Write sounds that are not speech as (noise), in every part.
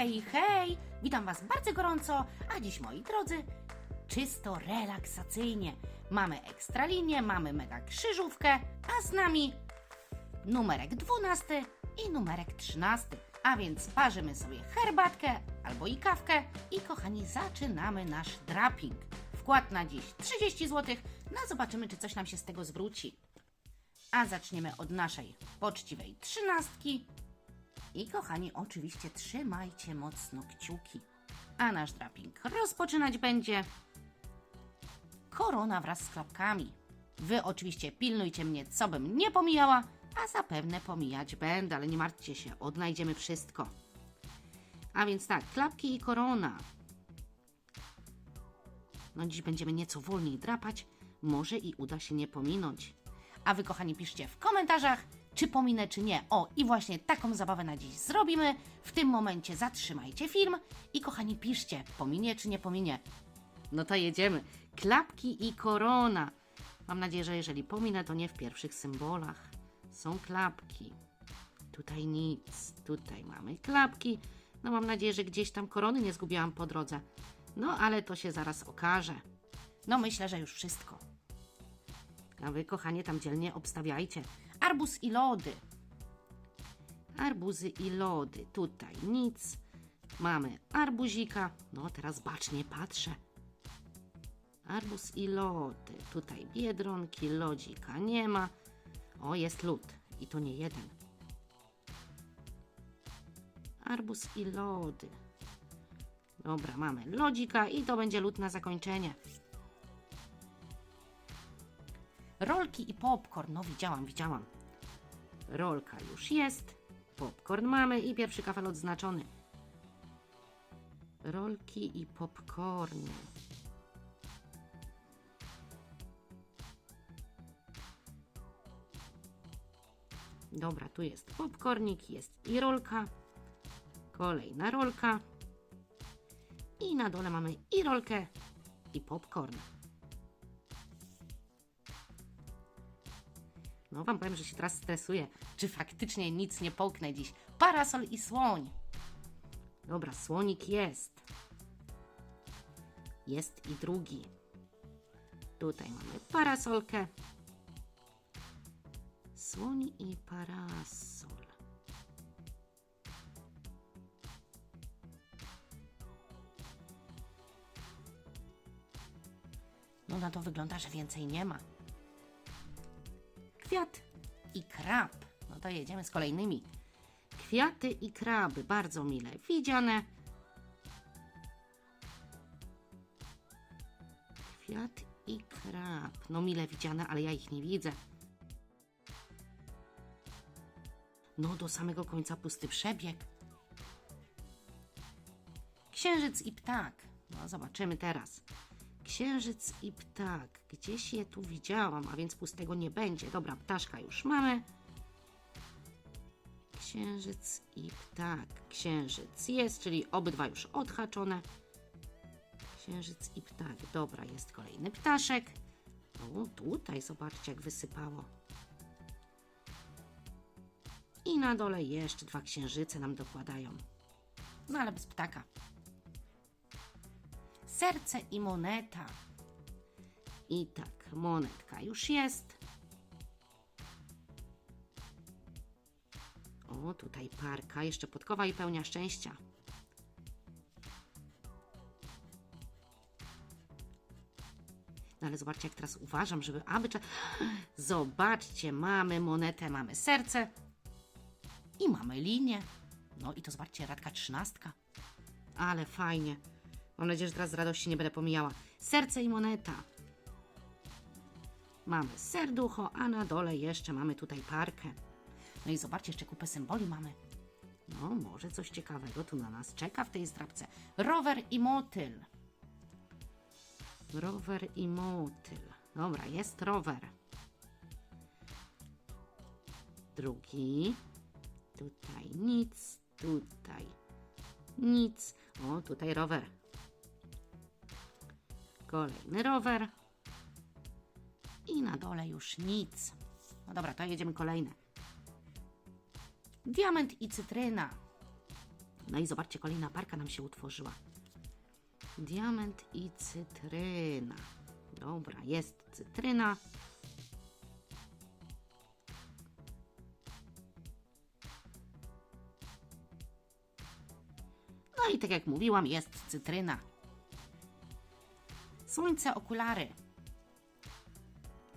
Hej, hej! Witam Was bardzo gorąco, a dziś, moi drodzy, czysto relaksacyjnie. Mamy ekstralinię, mamy mega krzyżówkę, a z nami numerek 12 i numerek 13. A więc parzymy sobie herbatkę albo i kawkę i kochani, zaczynamy nasz draping. Wkład na dziś 30 zł, no zobaczymy, czy coś nam się z tego zwróci. A zaczniemy od naszej poczciwej trzynastki. I kochani, oczywiście trzymajcie mocno kciuki. A nasz draping rozpoczynać będzie korona wraz z klapkami. Wy oczywiście pilnujcie mnie, co bym nie pomijała, a zapewne pomijać będę, ale nie martwcie się, odnajdziemy wszystko. A więc tak, klapki i korona. No dziś będziemy nieco wolniej drapać, może i uda się nie pominąć. A wy, kochani, piszcie w komentarzach, czy pominę, czy nie. O, i właśnie taką zabawę na dziś zrobimy. W tym momencie zatrzymajcie film i, kochani, piszcie, pominie, czy nie pominie. No to jedziemy. Klapki i korona. Mam nadzieję, że jeżeli pominę, to nie w pierwszych symbolach. Są klapki. Tutaj nic. Tutaj mamy klapki. No mam nadzieję, że gdzieś tam korony nie zgubiłam po drodze. No ale to się zaraz okaże. No myślę, że już wszystko. A wy, kochanie, tam dzielnie obstawiajcie. Arbuz i lody. Arbuzy i lody. Tutaj nic. Mamy arbuzika. No teraz bacznie patrzę. Arbuz i lody. Tutaj biedronki, lodzika nie ma. O, jest lód. I to nie jeden. Arbuz i lody. Dobra, mamy lodzika i to będzie lód na zakończenie. Rolki i popcorn. No widziałam, widziałam. Rolka już jest. Popcorn mamy i pierwszy kafel odznaczony. Rolki i popcorny. Dobra, tu jest popcornik, jest i rolka. Kolejna rolka. I na dole mamy i rolkę, i popcorn. No wam powiem, że się teraz stresuję. Czy faktycznie nic nie połknę dziś? Parasol i słoń. Dobra, słonik jest. Jest i drugi. Tutaj mamy parasolkę. Słoń i parasol. No na to wygląda, że więcej nie ma krab. No to jedziemy z kolejnymi. Kwiaty i kraby, bardzo mile widziane. Kwiat i krab. No mile widziane, ale ja ich nie widzę. No do samego końca pusty przebieg. Księżyc i ptak. No zobaczymy teraz. Księżyc i ptak. Gdzieś je tu widziałam, a więc pustego nie będzie. Dobra, ptaszka już mamy. Księżyc i ptak. Księżyc jest, czyli obydwa już odhaczone. Księżyc i ptak. Dobra, jest kolejny ptaszek. O, tutaj zobaczcie, jak wysypało. I na dole jeszcze dwa księżyce nam dokładają. No ale bez ptaka serce i moneta. I tak, monetka już jest. O, tutaj parka, jeszcze podkowa i pełnia szczęścia. No ale zobaczcie, jak teraz uważam, żeby aby... (gasps) Zobaczcie, mamy monetę, mamy serce i mamy linię. No i to zobaczcie, radka trzynastka. Ale fajnie. Mam nadzieję, że teraz z radości nie będę pomijała. Serce i moneta. Mamy serducho, a na dole jeszcze mamy tutaj parkę. No i zobaczcie, jeszcze kupę symboli mamy. No, może coś ciekawego tu na nas czeka w tej zdrabce. Rower i motyl. Rower i motyl. Dobra, jest rower. Drugi. Tutaj nic, tutaj nic. O, tutaj rower. Kolejny rower. I na dole już nic. No dobra, to jedziemy kolejne. Diament i cytryna. No i zobaczcie, kolejna parka nam się utworzyła. Diament i cytryna. Dobra, jest cytryna. No i tak jak mówiłam, jest cytryna. Słońce, okulary.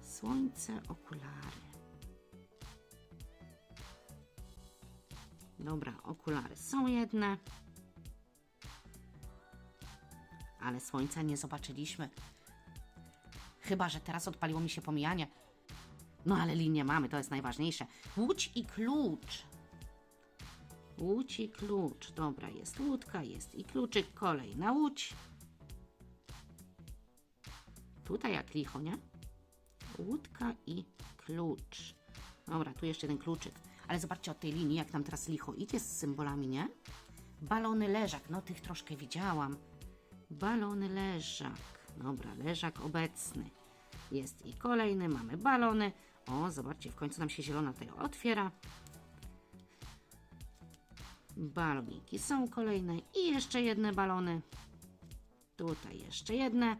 Słońce, okulary. Dobra, okulary są jedne. Ale słońca nie zobaczyliśmy. Chyba, że teraz odpaliło mi się pomijanie. No ale linię mamy, to jest najważniejsze. Łódź i klucz. Łódź i klucz. Dobra, jest łódka, jest i kluczyk. Kolejna łódź. Tutaj jak licho, nie? Łódka i klucz. Dobra, tu jeszcze jeden kluczyk. Ale zobaczcie od tej linii, jak nam teraz licho idzie z symbolami, nie? Balony leżak, no tych troszkę widziałam. Balony leżak. Dobra, leżak obecny. Jest i kolejny, mamy balony. O, zobaczcie, w końcu nam się zielona tutaj otwiera. Baloniki są kolejne i jeszcze jedne balony. Tutaj jeszcze jedne.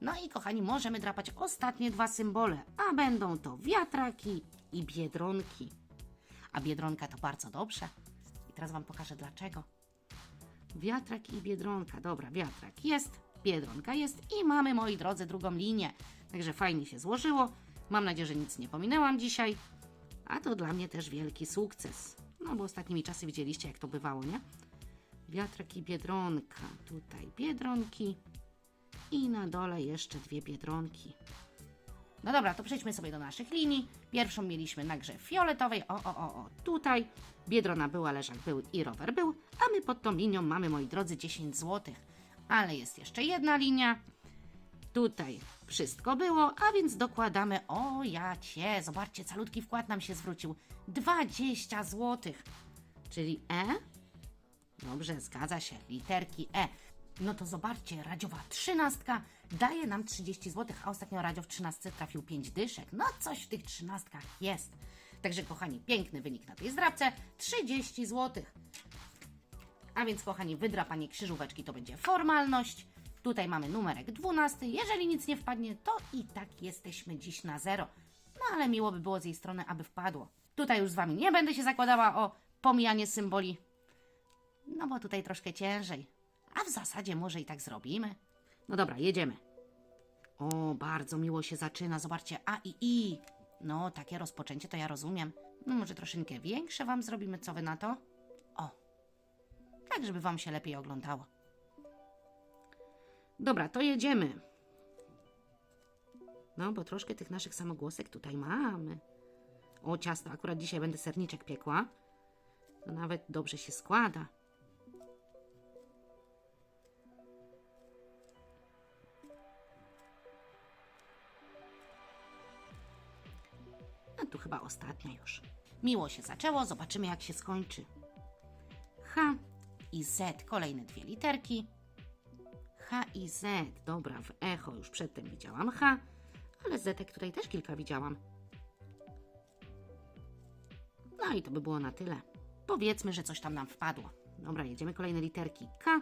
No i kochani, możemy drapać ostatnie dwa symbole, a będą to wiatraki i biedronki. A biedronka to bardzo dobrze. I teraz Wam pokażę dlaczego. Wiatrak i biedronka. Dobra, wiatrak jest, biedronka jest i mamy, moi drodzy, drugą linię. Także fajnie się złożyło. Mam nadzieję, że nic nie pominęłam dzisiaj. A to dla mnie też wielki sukces. No bo ostatnimi czasy widzieliście, jak to bywało, nie? Wiatrak i biedronka. Tutaj biedronki. I na dole jeszcze dwie biedronki. No dobra, to przejdźmy sobie do naszych linii. Pierwszą mieliśmy na grze fioletowej. O, o, o, o, tutaj. Biedrona była, leżak był i rower był. A my pod tą linią mamy, moi drodzy, 10 zł. Ale jest jeszcze jedna linia. Tutaj wszystko było, a więc dokładamy. O, ja cię, zobaczcie, calutki wkład nam się zwrócił. 20 zł. Czyli E. Dobrze, zgadza się. Literki E. No to zobaczcie, radziowa trzynastka daje nam 30 zł, a ostatnio radio w trzynastce trafił 5 dyszek. No coś w tych trzynastkach jest. Także kochani, piękny wynik na tej zdrabce, 30 zł. A więc kochani, wydrapanie krzyżóweczki to będzie formalność. Tutaj mamy numerek 12. Jeżeli nic nie wpadnie, to i tak jesteśmy dziś na zero. No ale miło by było z jej strony, aby wpadło. Tutaj już z Wami nie będę się zakładała o pomijanie symboli. No bo tutaj troszkę ciężej. A w zasadzie może i tak zrobimy. No dobra, jedziemy. O, bardzo miło się zaczyna. Zobaczcie, A i I. No, takie rozpoczęcie to ja rozumiem. No może troszeczkę większe Wam zrobimy, co Wy na to? O, tak żeby Wam się lepiej oglądało. Dobra, to jedziemy. No, bo troszkę tych naszych samogłosek tutaj mamy. O, ciasto, akurat dzisiaj będę serniczek piekła. To nawet dobrze się składa. Chyba ostatnia już. Miło się zaczęło, zobaczymy jak się skończy. H i Z, kolejne dwie literki. H i Z, dobra, w echo już przedtem widziałam H, ale Zetek tutaj też kilka widziałam. No i to by było na tyle. Powiedzmy, że coś tam nam wpadło. Dobra, jedziemy kolejne literki K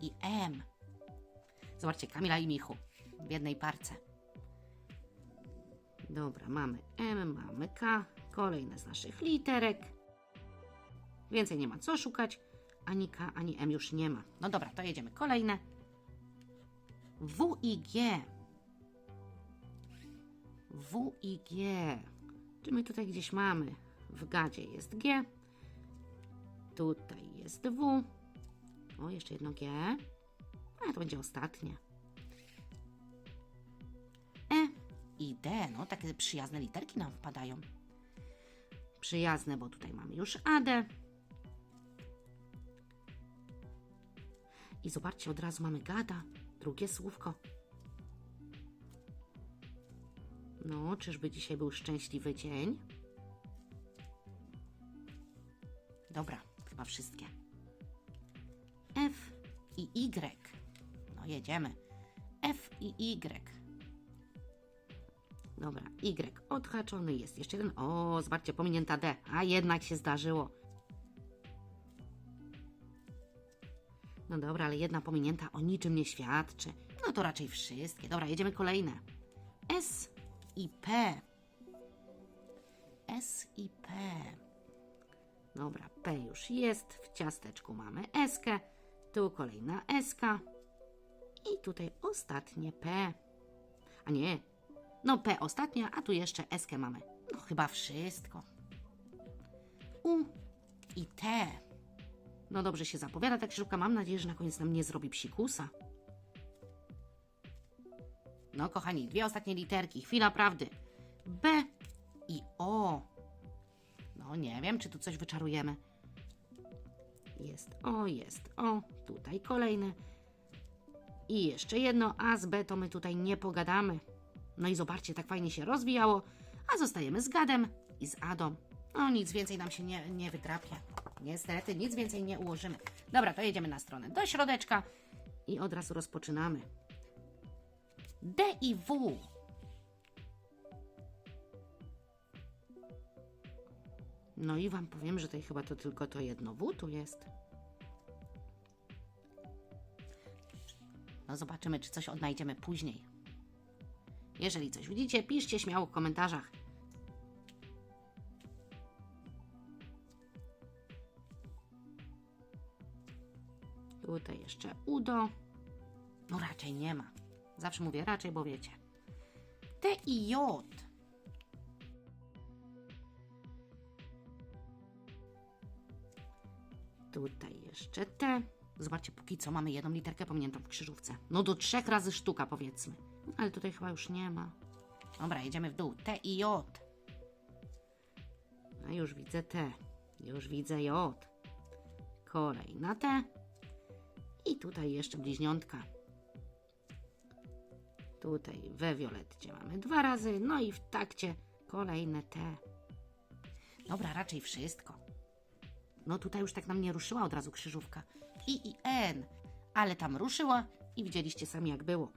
i M. Zobaczcie, Kamila i Michu w jednej parce. Dobra, mamy M, mamy K, kolejne z naszych literek. Więcej nie ma co szukać. Ani K, ani M już nie ma. No dobra, to jedziemy kolejne. W i G. W i G. Czy my tutaj gdzieś mamy? W gadzie jest G. Tutaj jest W. O, jeszcze jedno G. A to będzie ostatnie. I D. No, takie przyjazne literki nam wpadają. Przyjazne, bo tutaj mamy już AD. I zobaczcie, od razu mamy gada. Drugie słówko. No, czyżby dzisiaj był szczęśliwy dzień? Dobra, chyba wszystkie. F i Y. No, jedziemy. F i Y. Dobra, Y odhaczony jest. Jeszcze jeden. O, zobaczcie, pominięta D. A jednak się zdarzyło. No dobra, ale jedna pominięta o niczym nie świadczy. No to raczej wszystkie. Dobra, jedziemy kolejne. S i P. S i P. Dobra, P już jest. W ciasteczku mamy S. -kę. Tu kolejna S. -ka. I tutaj ostatnie P. A nie. No P ostatnia, a tu jeszcze S mamy. No chyba wszystko. U i T. No dobrze się zapowiada ta krzyżówka. Mam nadzieję, że na koniec nam nie zrobi psikusa. No kochani, dwie ostatnie literki. Chwila prawdy. B i O. No nie wiem, czy tu coś wyczarujemy. Jest O, jest O. Tutaj kolejne. I jeszcze jedno A z B to my tutaj nie pogadamy. No i zobaczcie, tak fajnie się rozwijało, a zostajemy z Gadem i z Adą. No nic więcej nam się nie, nie. Niestety, nic więcej nie ułożymy. Dobra, to jedziemy na stronę do środeczka i od razu rozpoczynamy. D i W. No i Wam powiem, że tutaj chyba to tylko to jedno W tu jest. No zobaczymy, czy coś odnajdziemy później. Jeżeli coś widzicie, piszcie śmiało w komentarzach. Tutaj jeszcze udo. No raczej nie ma. Zawsze mówię raczej, bo wiecie. T i J. Tutaj jeszcze T. Zobaczcie, póki co mamy jedną literkę pominiętą w krzyżówce. No do trzech razy sztuka, powiedzmy. Ale tutaj chyba już nie ma. Dobra, jedziemy w dół. T i J. A już widzę T. Już widzę J. Kolejna T. I tutaj jeszcze bliźniątka. Tutaj we violetcie mamy dwa razy, no i w takcie kolejne T. Dobra, raczej wszystko. No tutaj już tak nam nie ruszyła od razu krzyżówka. I i N, ale tam ruszyła i widzieliście sami jak było.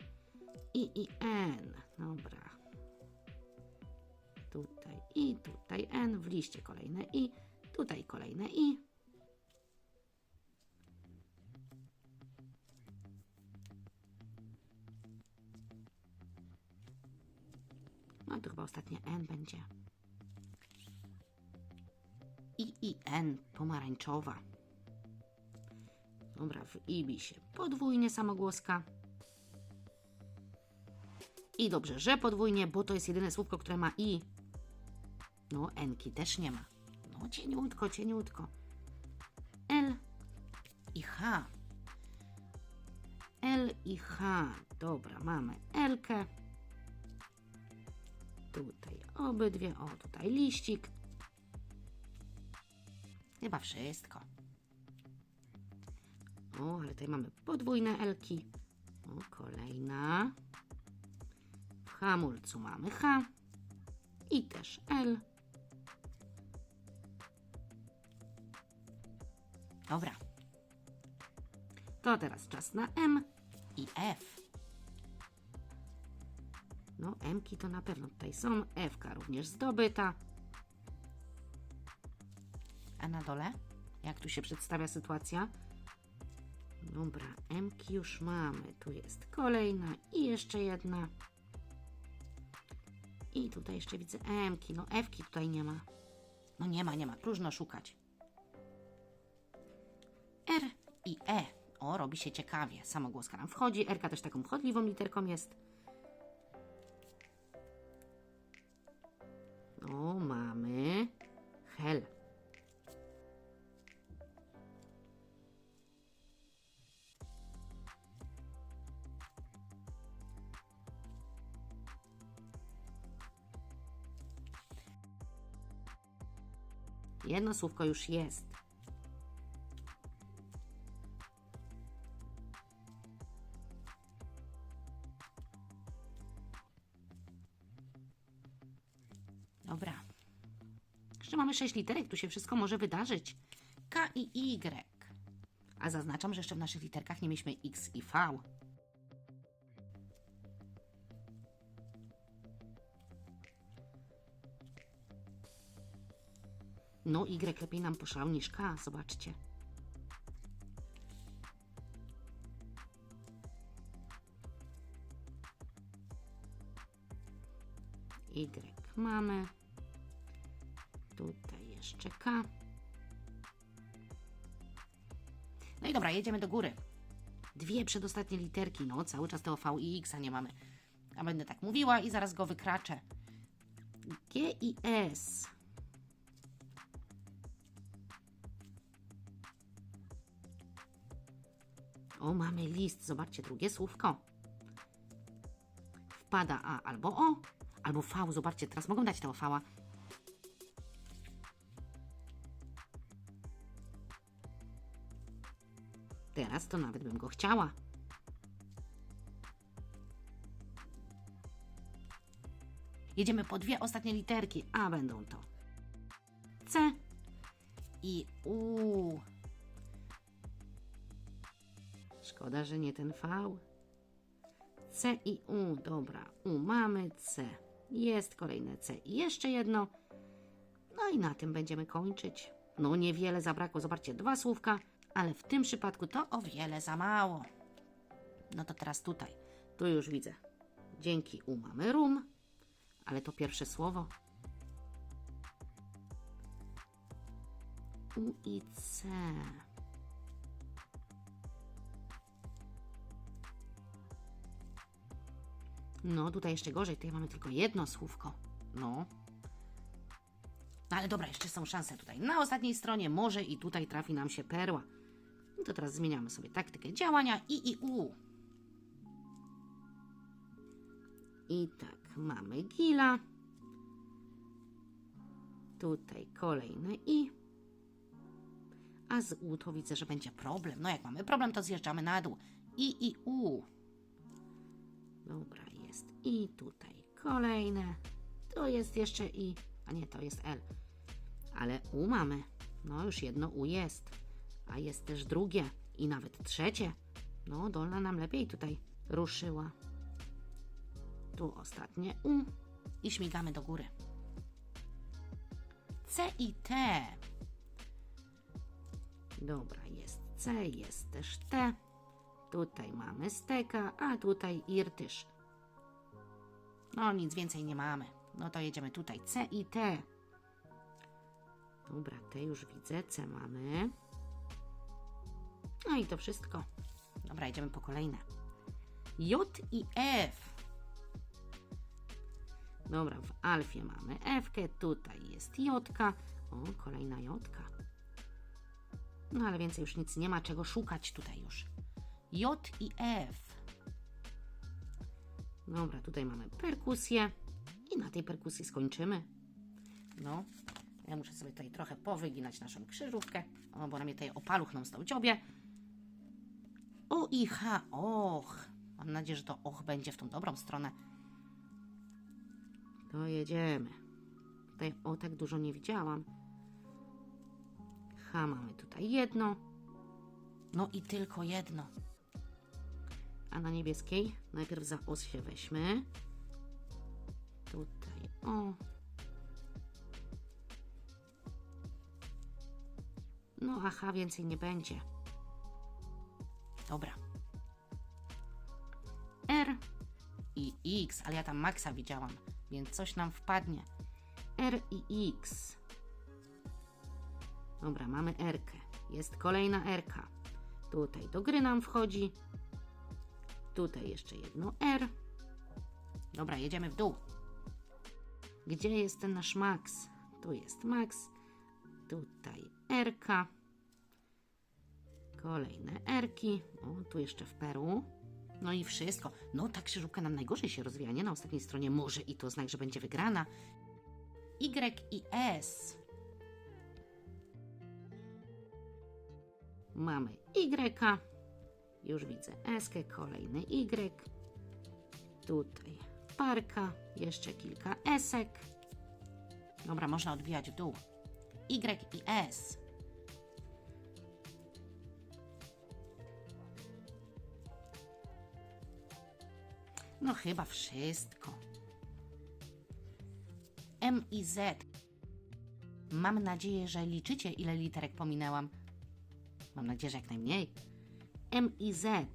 I i N, dobra. Tutaj i tutaj N, w liście kolejne I, tutaj kolejne I. No to chyba ostatnie N będzie. I i N, pomarańczowa. Dobra, w Ibisie podwójnie samogłoska. I dobrze, że podwójnie, bo to jest jedyne słówko, które ma i. No, Enki też nie ma. No, cieniutko, cieniutko. L i H. L i H. Dobra, mamy Elkę. Tutaj obydwie. O, tutaj liścik. Chyba wszystko. O, ale tutaj mamy podwójne Elki. O, kolejna. Hamulcu mamy H. I też L. Dobra. To teraz czas na M i F. No, M-ki to na pewno tutaj są. F-ka również zdobyta. A na dole? Jak tu się przedstawia sytuacja? Dobra, M-ki już mamy. Tu jest kolejna i jeszcze jedna. I tutaj jeszcze widzę M-ki. No F-ki tutaj nie ma. No nie ma, nie ma. Próżno szukać. R i E. O, robi się ciekawie. Samogłoska nam wchodzi. R-ka też taką wchodliwą literką jest. O, mamy hel. Jedno słówko już jest. Dobra. Jeszcze mamy sześć literek, tu się wszystko może wydarzyć. K i Y. A zaznaczam, że jeszcze w naszych literkach nie mieliśmy X i V. No, Y lepiej nam poszał niż K, zobaczcie. Y mamy. Tutaj jeszcze K. No i dobra, jedziemy do góry. Dwie przedostatnie literki, no cały czas tego V i X nie mamy. A będę tak mówiła i zaraz go wykraczę. G i S. O, mamy list. Zobaczcie, drugie słówko. Wpada A albo O, albo V. Zobaczcie, teraz mogą dać tego V. Teraz to nawet bym go chciała. Jedziemy po dwie ostatnie literki, a będą to C i U. Szkoda, że nie ten V. C i U, dobra. U mamy C. Jest kolejne C i jeszcze jedno. No i na tym będziemy kończyć. No niewiele zabrakło, zobaczcie, dwa słówka, ale w tym przypadku to o wiele za mało. No to teraz tutaj. Tu już widzę. Dzięki U mamy rum, ale to pierwsze słowo. U i C. No, tutaj jeszcze gorzej, tutaj mamy tylko jedno słówko. No. No ale dobra, jeszcze są szanse tutaj. Na ostatniej stronie może i tutaj trafi nam się perła. No to teraz zmieniamy sobie taktykę działania i i u. I tak, mamy gila. Tutaj kolejne i. A z u to widzę, że będzie problem. No jak mamy problem, to zjeżdżamy na dół. I i u. Dobra, jest i tutaj kolejne. To jest jeszcze i, a nie, to jest L. Ale U mamy. No już jedno U jest. A jest też drugie i nawet trzecie. No, dolna nam lepiej tutaj ruszyła. Tu ostatnie U i śmigamy do góry. C i T. Dobra, jest C, jest też T. Tutaj mamy steka, a tutaj irtysz. No, nic więcej nie mamy. No to jedziemy tutaj. C i T. Dobra, T już widzę. C mamy. No i to wszystko. Dobra, idziemy po kolejne. J i F. Dobra, w alfie mamy F, tutaj jest J. O, kolejna J. No ale więcej już nic nie ma czego szukać tutaj już. J i F. Dobra, tutaj mamy perkusję i na tej perkusji skończymy. No, ja muszę sobie tutaj trochę powyginać naszą krzyżówkę, o, bo na mnie tutaj opaluchną z tą dziobie. O i H, och. Mam nadzieję, że to och będzie w tą dobrą stronę. To jedziemy. Tutaj o tak dużo nie widziałam. H mamy tutaj jedno. No i tylko jedno. A na niebieskiej najpierw za os się weźmy. Tutaj o. No aha, więcej nie będzie. Dobra. R i X, ale ja tam Maxa widziałam, więc coś nam wpadnie. R i X. Dobra, mamy R. -kę. Jest kolejna R. -ka. Tutaj do gry nam wchodzi. Tutaj jeszcze jedno R. Dobra, jedziemy w dół. Gdzie jest ten nasz Max? Tu jest Max. Tutaj R. -ka. Kolejne R-ki. O, tu jeszcze w Peru. No i wszystko. No ta krzyżówka nam najgorzej się rozwija, nie? Na ostatniej stronie może i to znak, że będzie wygrana. Y i S. Mamy Y. Już widzę S, kolejny Y. Tutaj parka, jeszcze kilka esek. Dobra, można odbijać w dół. Y i S. No chyba wszystko. M i Z. Mam nadzieję, że liczycie, ile literek pominęłam. Mam nadzieję, że jak najmniej. M i Z.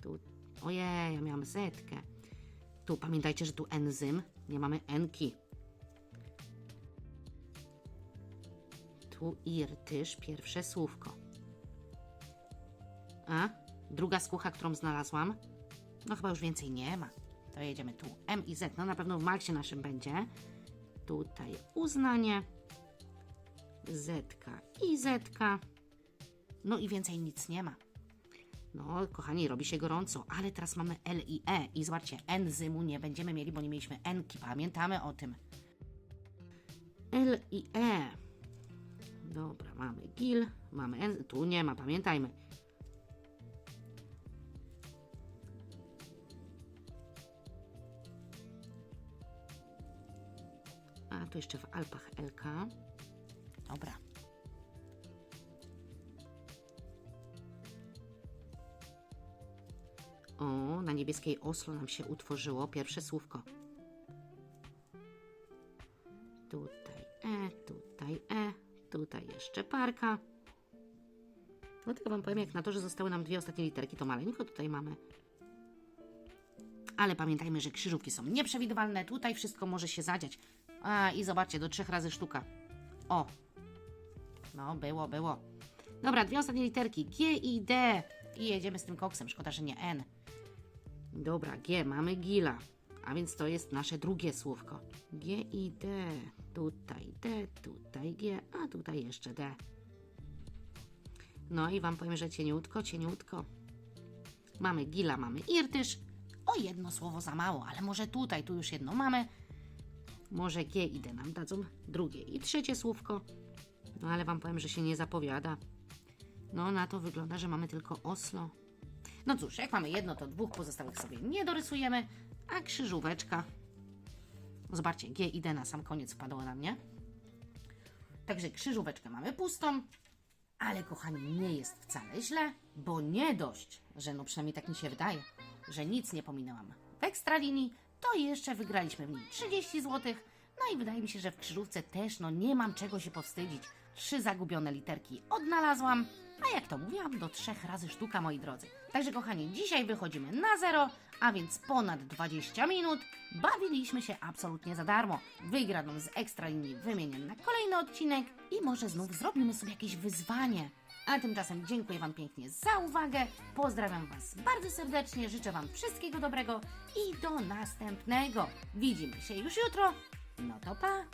Tu, ojej, ja miałam Zetkę. Tu pamiętajcie, że tu enzym Nie mamy enki. Tu irtysz, pierwsze słówko. A? Druga skłucha, którą znalazłam? No chyba już więcej nie ma. To jedziemy tu. M i Z. No na pewno w maksie naszym będzie. Tutaj uznanie. Zetka i Zetka. No i więcej nic nie ma. No, kochani, robi się gorąco, ale teraz mamy L i E. I zobaczcie, enzymu nie będziemy mieli, bo nie mieliśmy enki. Pamiętamy o tym. L i E. Dobra, mamy gil, mamy en... Tu nie ma, pamiętajmy. A, tu jeszcze w Alpach LK. Dobra. O, na niebieskiej Oslo nam się utworzyło pierwsze słówko. Tutaj E, tutaj E, tutaj jeszcze parka. No tylko Wam powiem, jak na to, że zostały nam dwie ostatnie literki, to maleńko tutaj mamy. Ale pamiętajmy, że krzyżówki są nieprzewidywalne. Tutaj wszystko może się zadziać. A, i zobaczcie, do trzech razy sztuka. O. No, było, było. Dobra, dwie ostatnie literki. G i D. I jedziemy z tym koksem. Szkoda, że nie N. Dobra, G, mamy gila. A więc to jest nasze drugie słówko. G i D. Tutaj D, tutaj G, a tutaj jeszcze D. No i Wam powiem, że cieniutko, cieniutko. Mamy gila, mamy irtysz. O jedno słowo za mało, ale może tutaj, tu już jedno mamy. Może G i D nam dadzą drugie i trzecie słówko. No ale Wam powiem, że się nie zapowiada. No na to wygląda, że mamy tylko Oslo. No cóż, jak mamy jedno, to dwóch pozostałych sobie nie dorysujemy, a krzyżóweczka. Zobaczcie, G i D na sam koniec wpadło na mnie. Także krzyżóweczkę mamy pustą, ale kochani, nie jest wcale źle, bo nie dość, że no przynajmniej tak mi się wydaje, że nic nie pominęłam w ekstralinii, to jeszcze wygraliśmy w niej 30 zł. No i wydaje mi się, że w krzyżówce też no nie mam czego się powstydzić. Trzy zagubione literki odnalazłam, a jak to mówiłam, do trzech razy sztuka, moi drodzy. Także kochani, dzisiaj wychodzimy na zero, a więc ponad 20 minut. Bawiliśmy się absolutnie za darmo. Wygraną z ekstralinii wymienię na kolejny odcinek i może znów zrobimy sobie jakieś wyzwanie. A tymczasem dziękuję Wam pięknie za uwagę. Pozdrawiam Was bardzo serdecznie. Życzę Wam wszystkiego dobrego i do następnego. Widzimy się już jutro. No to pa!